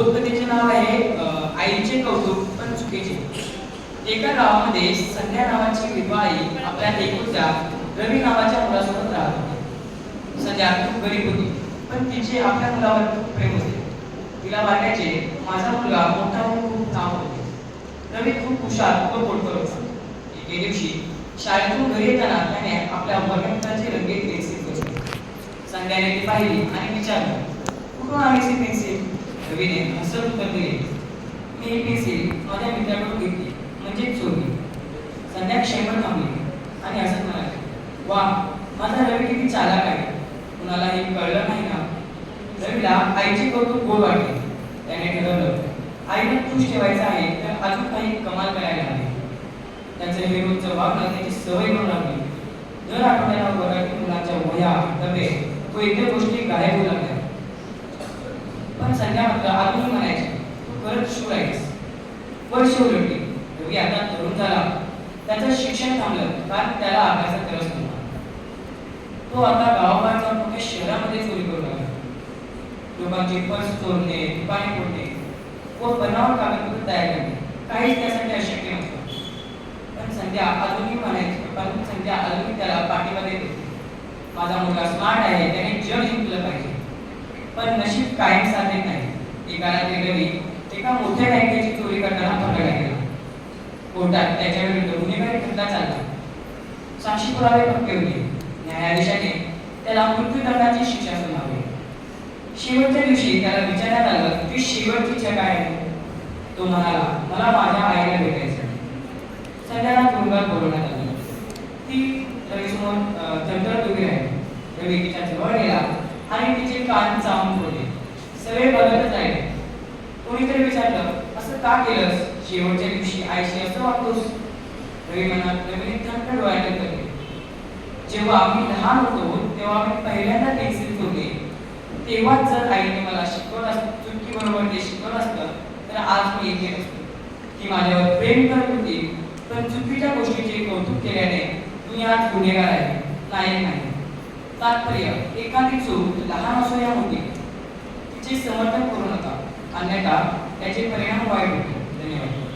बोधकथेचे नाव आहे आईचे कौतुक पण चुकीचे. एका गावामध्ये संध्या नावाची विधवा आई आपल्या एकूच्या रवी नावाच्या मुलासोबत राहत होती. संध्या खूप गरीब होती पण तिचे आपल्या मुलावर खूप प्रेम होते. तिला वाटायचे माझा मुलगा मोठा होऊन खूप नाव होते. रवी खूप हुशार व पोटकर होता. एके दिवशी शाळेतून घरी येताना त्याने आपल्या वर्गमित्राची रंगीत पेन्सिल बसली संध्याने ती पाहिली आणि विचारलं कुठून आम्ही पेन्सिल? रवीने हसत उत्तर मी ही सी माझ्या मित्राकडून घेतली म्हणजे चोरली संध्या क्षणभर थांबली आणि हसत म्हणाले वा माझा रवी किती चालाक आहे. कुणालाही कळलं नाही ना रवीला आईचे कौतुक गोड वाटले. त्याने ठरवलं आईला खुश ठेवायचं आहे तर अजून काही कमाल करायला हवी. त्याचं हे रोजचं वागणं त्याची सवय म्हणून लागली. दर आठवड्याला वर्गातील मुलांच्या वह्या डबे तो इतर गोष्टी गायब होऊ लागल्या. पण संध्या मात्र अजूनही म्हणायचे. तू खरंच वर आहेस रवी आता तरुण झाला. त्याचं शिक्षण थांबलं. कारण त्याला अभ्यासात रस नव्हता. तो आता गावाबाहेर जाऊन मोठ्या शहरामध्ये चोरी करू लागला लोकांचे पर्स चोरणे दुकाने फोडणे व बनावट कागदपत्र तयार करणे. काहीच त्यासाठी अशक्य नव्हतं. पण संध्या अजूनही म्हणायची. पण संध्या अजूनही त्याला पाठीमध्ये माझा मुलगा स्मार्ट आहे. त्याने पण नशीब कायम साधे नाही. एका रात्री एका मोठ्या बँकेची चोरी करताना पकडला गेला. कोर्टात त्याच्या विरुद्ध गुन्हेगारी खटला चालला. साक्षी पुरावे पक्के होते. न्यायाधीशाने त्याला मृत्यूदंडाची शिक्षा सुनावली. शेवटच्या दिवशी त्याला विचारण्यात आलं की शेवटची इच्छा काय आहे तो म्हणाला मला माझ्या आईला भेटायचं संध्याला तुरुंगात बोलवण्यात आलं. ती रवीसमोर अं, दुबे उभी राहिली. रवी तिच्या जवळ गेला. आणि तिचे कान चावून ठेवले. सगळे बघतच राहिले कोणीतरी विचारलं असं का केलंस? शेवटच्या दिवशी आईशी असं वागतोस? रवी मनात रवीने थंड डोळ्याने करले जेव्हा आम्ही लहान होतो तेव्हा मी पहिल्यांदा पेन्सिल ठेवले तेव्हाच जर आईने मला शिकवलं असतं चुटकी बरोबर ते शिकवलं असतं तर आज मी इथे असतो. ती माझ्यावर प्रेम करत होती पण चुकीच्या गोष्टीचे कौतुक केल्याने मी आज गुन्हेगार आहे नायक नाही. तात्पर्य एखादी चूक लहान असो या मोठी तिचे समर्थन करू नका. अन्यथा त्याचे परिणाम वाईट होते धन्यवाद.